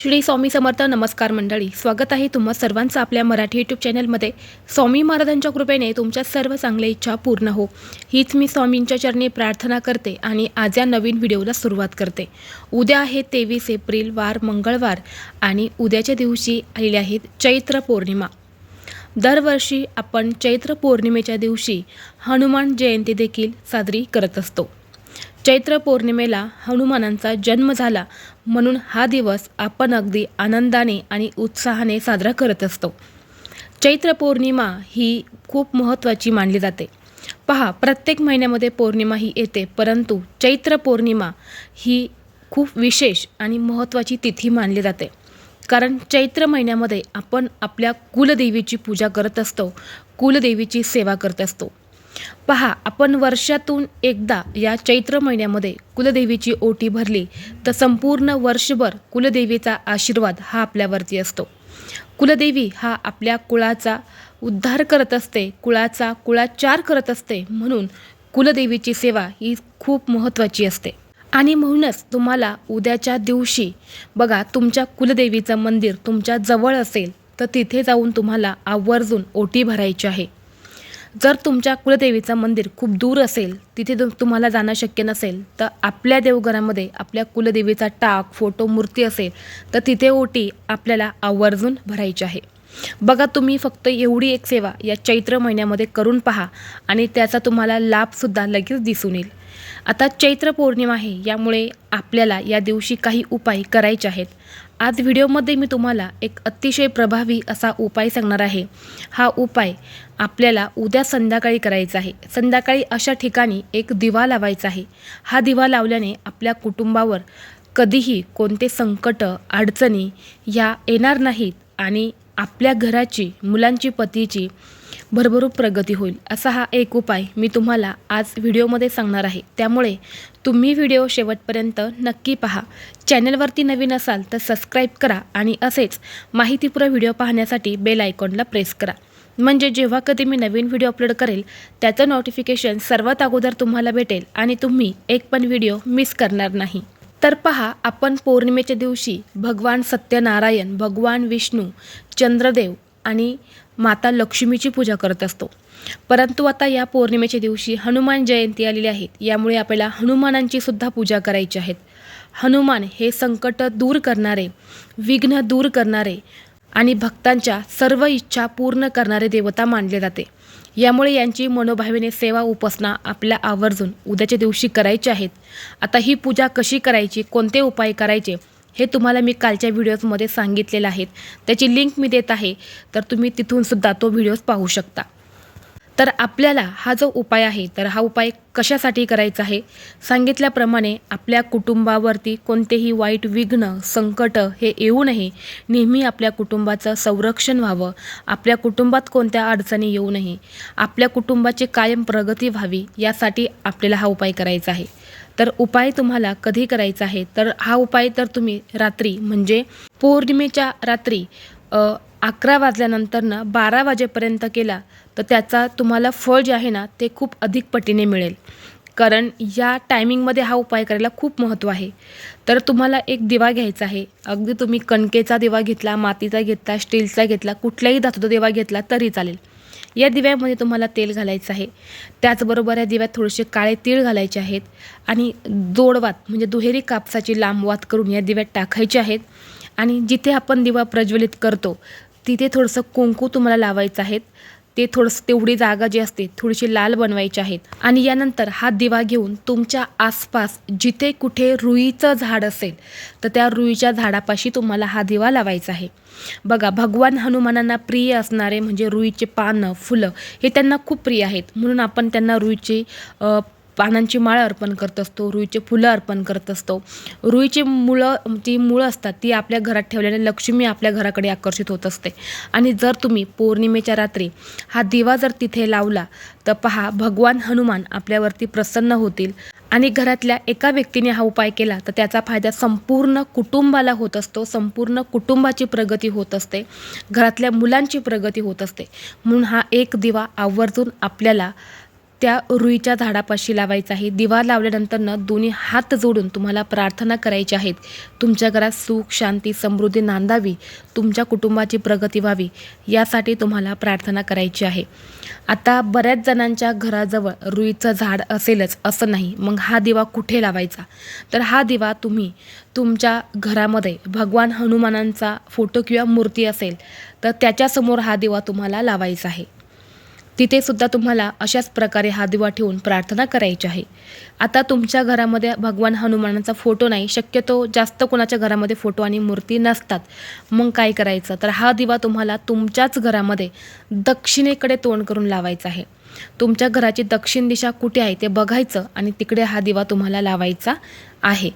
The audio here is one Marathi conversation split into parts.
श्री स्वामी समर्थ नमस्कार मंडळी. स्वागत आहे तुम्हा सर्वांचं आपल्या मराठी यूट्यूब चॅनलमध्ये स्वामी महाराजांच्या कृपेने तुमच्या सर्व चांगल्या इच्छा पूर्ण हो. हीच मी स्वामींच्या चरणी प्रार्थना करते आणि आज या नवीन व्हिडिओला सुरुवात करते. उद्या आहे तेवीस एप्रिल वार मंगळवार आणि उद्याच्या दिवशी आलेली आहेत चैत्र पौर्णिमा. दरवर्षी आपण चैत्र पौर्णिमेच्या दिवशी हनुमान जयंती देखील साजरी करत असतो. चैत्र पौर्णिमेला हनुमानांचा जन्म झाला म्हणून हा दिवस आपण अगदी आनंदाने आणि उत्साहाने साजरा करत असतो. चैत्र पौर्णिमा ही खूप महत्त्वाची मानली जाते. पहा प्रत्येक महिन्यामध्ये पौर्णिमा ही येते परंतु चैत्र पौर्णिमा ही खूप विशेष आणि महत्त्वाची तिथी मानली जाते. कारण चैत्र महिन्यामध्ये आपण आपल्या कुलदेवीची पूजा करत असतो कुलदेवीची सेवा करत असतो. पहा आपण वर्षातून एकदा या चैत्र महिन्यामध्ये कुलदेवीची ओटी भरली तर संपूर्ण वर्षभर कुलदेवीचा आशीर्वाद हा आपल्यावरती असतो. कुलदेवी हा आपल्या कुळाचा उद्धार करत असते कुळाचा कुळाचार करत असते म्हणून कुलदेवीची सेवा ही खूप महत्त्वाची असते. आणि म्हणूनच तुम्हाला उद्याच्या दिवशी बघा तुमच्या कुलदेवीचं मंदिर तुमच्या जवळ असेल तर तिथे जाऊन तुम्हाला आवर्जून ओटी भरायची आहे. जर तुमच्या कुलदेवीचं मंदिर खूप दूर असेल तिथे तुम्हाला जाणं शक्य नसेल तर आपल्या देवघरामध्ये आपल्या कुलदेवीचा टाक फोटो मूर्ती असेल तर तिथे ओटी आपल्याला आवर्जून भरायची आहे. बघा तुम्ही फक्त एवढी एक सेवा या चैत्र महिन्यामध्ये करून पहा आणि त्याचा तुम्हाला लाभसुद्धा लगेच दिसून येईल. आता चैत्र पौर्णिमा आहे यामुळे आपल्याला या दिवशी काही उपाय करायचे आहेत. आज व्हिडिओमध्ये मी तुम्हाला एक अतिशय प्रभावी असा उपाय सांगणार आहे. हा उपाय आपल्याला उद्या संध्याकाळी करायचा आहे. संध्याकाळी अशा ठिकाणी एक दिवा लावायचा आहे. हा दिवा लावल्याने आपल्या कुटुंबावर कधीही कोणते संकट अडचणी ह्या येणार नाहीत आणि आपल्या घराची मुलांची पतीची भरभरूप प्रगती होईल असा हा एक उपाय मी तुम्हाला आज व्हिडिओमध्ये सांगणार आहे. त्यामुळे तुम्ही व्हिडिओ शेवटपर्यंत नक्की पहा. चॅनलवरती नवीन असाल तर सबस्क्राईब करा आणि असेच माहितीपूर्ण व्हिडिओ पाहण्यासाठी बेल आयकॉनला प्रेस करा. म्हणजे जेव्हा कधी मी नवीन व्हिडिओ अपलोड करेल त्याचं नोटिफिकेशन सर्वात अगोदर तुम्हाला भेटेल आणि तुम्ही एक पण व्हिडिओ मिस करणार नाही. तर पहा आपण पौर्णिमेच्या दिवशी भगवान सत्यनारायण भगवान विष्णू चंद्रदेव आणि माता लक्ष्मीची पूजा करत असतो. परंतु आता या पौर्णिमेच्या दिवशी हनुमान जयंती आलेली आहेत यामुळे आपल्याला हनुमानांची सुद्धा पूजा करायची आहेत हनुमान हे संकट दूर करणारे विघ्न दूर करणारे आणि भक्तांच्या सर्व इच्छा पूर्ण करणारे देवता मानले जाते. यामुळे यांची मनोभावेने सेवा उपासना आपल्या आवर्जून उद्याच्या दिवशी करायची आहेत. आता ही पूजा कशी करायची कोणते उपाय करायचे हे तुम्हाला मी कालच्या व्हिडिओजमध्ये सांगितलेलं आहेत त्याची लिंक मी देत आहे. तर तुम्ही तिथून सुद्धा तो व्हिडिओज पाहू शकता. तर आपल्याला हा जो उपाय आहे तर हा उपाय कशासाठी करायचा आहे? सांगितल्याप्रमाणे आपल्या कुटुंबावरती कोणतेही वाईट विघ्न संकट हे येऊ नये. नेहमी आपल्या कुटुंबाचं संरक्षण व्हावं. आपल्या कुटुंबात कोणत्या अडचणी येऊ नये? आपल्या कुटुंबाची कायम प्रगती व्हावी यासाठी आपल्याला हा उपाय करायचा आहे. तर उपाय तुम्हाला कधी करायचा आहे? तर हा उपाय तर तुम्ही रात्री म्हणजे पौर्णिमेच्या रात्री अकरा वाजल्यानंतरनं बारा वाजेपर्यंत केला तर त्याचा तुम्हाला फळ जे आहे ना ते खूप अधिक पटीने मिळेल. कारण या टायमिंगमध्ये हा उपाय करायला खूप महत्त्व आहे. तर तुम्हाला एक दिवा घ्यायचा आहे. अगदी तुम्ही कणकेचा दिवा घेतला मातीचा घेतला स्टीलचा घेतला कुठल्याही धातूचा दिवा घेतला तरी चालेल. या दिव्यामध्ये तुम्हाला तेल घालायचं आहे. त्याचबरोबर या दिव्यात थोडेसे काळे तीळ घालायचे आहेत. आणि जोडवात म्हणजे दुहेरी कापसाची लांबवात करून या दिव्यात टाकायचे आहेत. आणि जिथे आपण दिवा प्रज्वलित करतो तिथे थोडंसं कुंकू तुम्हाला लावायचं आहेत ते थोडंसं तेवढी जागा जी असते थोडीशी लाल बनवायची आहेत. आणि यानंतर हा दिवा घेऊन तुमच्या आसपास जिथे कुठे रुईचं झाड असेल तर त्या रुईच्या झाडापाशी तुम्हाला हा दिवा लावायचा आहे. बघा भगवान हनुमानांना प्रिय असणारे म्हणजे रुईचे पानं फुलं हे त्यांना खूप प्रिय आहेत. म्हणून आपण त्यांना रुईचे पानांची माळ अर्पण करत असतो रुईचे फुलं अर्पण करत असतो. रुईची मुळं जी मुळं असतात ती आपल्या घरात ठेवल्याने लक्ष्मी आपल्या घराकडे आकर्षित होत असते. आणि जर तुम्ही पौर्णिमेच्या रात्री हा दिवा जर तिथे लावला तर पहा भगवान हनुमान आपल्यावरती प्रसन्न होतील. आणि घरातल्या एका व्यक्तीने हा उपाय केला तर त्याचा फायदा संपूर्ण कुटुंबाला होत असतो. संपूर्ण कुटुंबाची प्रगती होत असते. घरातल्या मुलांची प्रगती होत असते. म्हणून हा एक दिवा आवर्जून आपल्याला त्या रुईच्या झाडापाशी लावायचा आहे. दिवा लावल्यानंतरनं दोन्ही हात जोडून तुम्हाला प्रार्थना करायची आहेत. तुमच्या घरात सुख शांती समृद्धी नांदावी. तुमच्या कुटुंबाची प्रगती व्हावी. यासाठी तुम्हाला प्रार्थना करायची आहे. आता बऱ्याच जणांच्या घराजवळ रुईचं झाड असेलच असं नाही. मग हा दिवा कुठे लावायचा? तर हा दिवा तुम्ही तुमच्या घरामध्ये भगवान हनुमानांचा फोटो किंवा मूर्ती असेल तर त्याच्यासमोर हा दिवा तुम्हाला लावायचा आहे. तिथे सुद्धा तुम्हाला अशाच प्रकारे हा दिवा ठेवून प्रार्थना करायची आहे. आता तुमच्या घरामध्ये भगवान हनुमानाचा फोटो नाही शक्यतो जास्त कोणाच्या घरामध्ये फोटो आणि मूर्ती नसतात. मग काय करायचं? तर हा दिवा तुम्हाला तुमच्याच घरामध्ये दक्षिणेकडे तोंड करून लावायचा आहे. तुमच्या घराची दक्षिण दिशा कुठे आहे ते बघायचं आणि तिकडे हा दिवा तुम्हाला लावायचा आहे.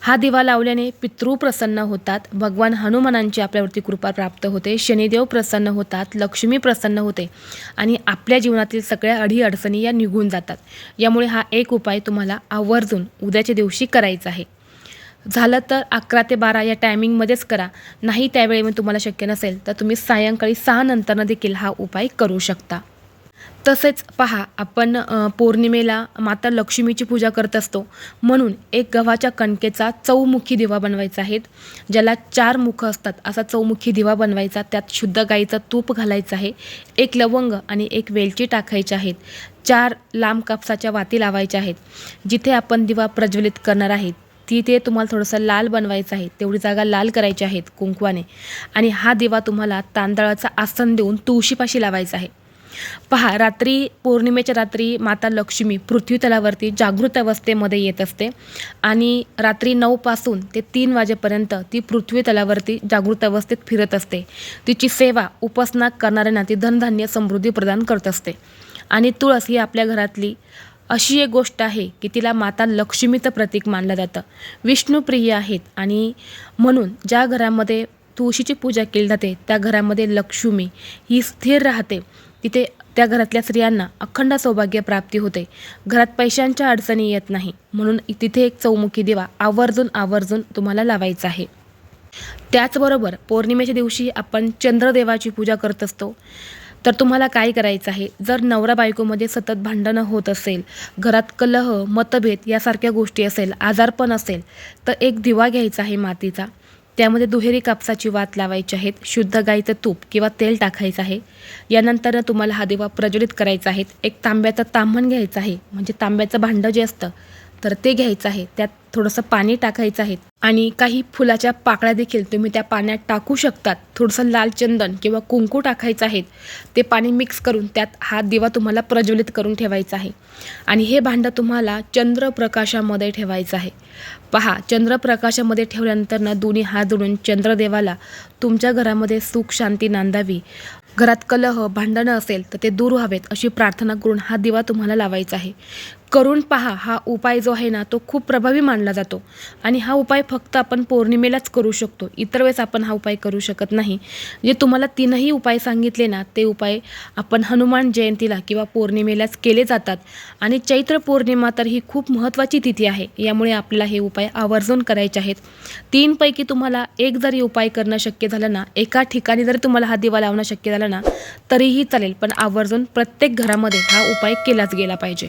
हा दिवा लावल्याने पितृ प्रसन्न होतात भगवान हनुमानांची आपल्यावरती कृपा प्राप्त होते शनिदेव प्रसन्न होतात लक्ष्मी प्रसन्न होते आणि आपल्या जीवनातील सगळ्या अडीअडचणी या निघून जातात. यामुळे हा एक उपाय तुम्हाला आवर्जून उद्याच्या दिवशी करायचा आहे. झालं तर अकरा ते बारा या टायमिंगमध्येच करा. नाही त्यावेळी मग तुम्हाला शक्य नसेल तर तुम्ही सायंकाळी सहा नंतरनं देखील हा उपाय करू शकता. तसेच पहा आपण पौर्णिमेला माता लक्ष्मीची पूजा करत असतो. म्हणून एक गव्हाच्या कणकेचा चौमुखी दिवा बनवायचा आहे. ज्याला चार मुखं असतात असा चौमुखी दिवा बनवायचा. त्यात शुद्ध गाईचं तूप घालायचं आहे. एक लवंग आणि एक वेलची टाकायची आहेत. चार लांब कापसाच्या वाती लावायच्या आहेत. जिथे आपण दिवा प्रज्वलित करणार आहेत तिथे तुम्हाला थोडंसं लाल बनवायचं आहे. तेवढी जागा लाल करायची आहेत कुंकवाने. आणि हा दिवा तुम्हाला तांदळाचं आसन देऊन तुळशीपाशी लावायचा आहे. पहा रात्री पौर्णिमेच्या रात्री माता लक्ष्मी पृथ्वी तलावरती जागृत अवस्थेमध्ये येत असते आणि रात्री नऊपासून ते तीन वाजेपर्यंत ती पृथ्वी तलावरती जागृत अवस्थेत फिरत असते. तिची सेवा उपासना करणाऱ्यांना ती धनधान्य समृद्धी प्रदान करत असते. आणि तुळस ही आपल्या घरातली अशी एक गोष्ट आहे की तिला माता लक्ष्मीचं प्रतीक मानलं जातं. विष्णुप्रिय आहेत आणि म्हणून ज्या घरामध्ये तुळशीची पूजा केली जाते त्या घरामध्ये लक्ष्मी ही स्थिर राहते. तिथे त्या घरातल्या स्त्रियांना अखंड सौभाग्य प्राप्ती होते. घरात पैशांच्या अडचणी येत नाही. म्हणून तिथे एक चौमुखी दिवा आवर्जून आवर्जून तुम्हाला लावायचा आहे. त्याचबरोबर पौर्णिमेच्या दिवशी आपण चंद्रदेवाची पूजा करत असतो. तर तुम्हाला काय करायचं आहे? जर नवरा बायकोमध्ये सतत भांडणं होत असेल घरात कलह मतभेद यासारख्या गोष्टी असेल आजारपण असेल तर एक दिवा घ्यायचा आहे मातीचा. त्यामध्ये दुहेरी कापसाची वात लावायची आहेत शुद्ध गाईचं तूप किंवा तेल टाकायचं आहे. यानंतर तुम्हाला हा दिवा प्रज्वलित करायचा आहे. एक तांब्याचं तांबण घ्यायचं आहे. म्हणजे तांब्याचं भांडं जे असतं तर ते घ्यायचं आहे. त्यात थोडंसं पाणी टाकायचं आहे. आणि काही फुलाच्या पाकळ्या देखील तुम्ही त्या पाण्यात टाकू शकतात. थोडंसं लाल चंदन किंवा कुंकू टाकायचं आहे. ते पाणी मिक्स करून त्यात हा दिवा तुम्हाला प्रज्वलित करून ठेवायचा आहे. आणि हे भांडं तुम्हाला चंद्रप्रकाशामध्ये ठेवायचं आहे. पहा चंद्रप्रकाशामध्ये ठेवल्यानंतर ना दोन्ही हात जोडून चंद्रदेवाला तुमच्या घरामध्ये सुख शांती नांदावी. घरात कलह भांडणं असेल तर ते दूर व्हावेत अशी प्रार्थना करून हा दिवा तुम्हाला लावायचा आहे. करून पहा हा उपाय जो आहे ना तो खूप प्रभावी मानला जातो. आणि हा उपाय फक्त आपण पौर्णिमेलाच करू शकतो. इतर वेळेस आपण हा उपाय करू शकत नाही. जे तुम्हाला तीनही उपाय सांगितले ना ते उपाय आपण हनुमान जयंतीला किंवा पौर्णिमेलाच केले जातात. आणि चैत्र पौर्णिमा तर ही खूप महत्त्वाची तिथी आहे. यामुळे आपल्याला हे उपाय आवर्जून करायचे आहेत. तीनपैकी तुम्हाला एक जरी उपाय करणं शक्य झालं ना एका ठिकाणी जरी तुम्हाला हा दिवा लावणं शक्य झालं ना तरीही चालेल. पण आवर्जून प्रत्येक घरामध्ये हा उपाय केलाच गेला पाहिजे.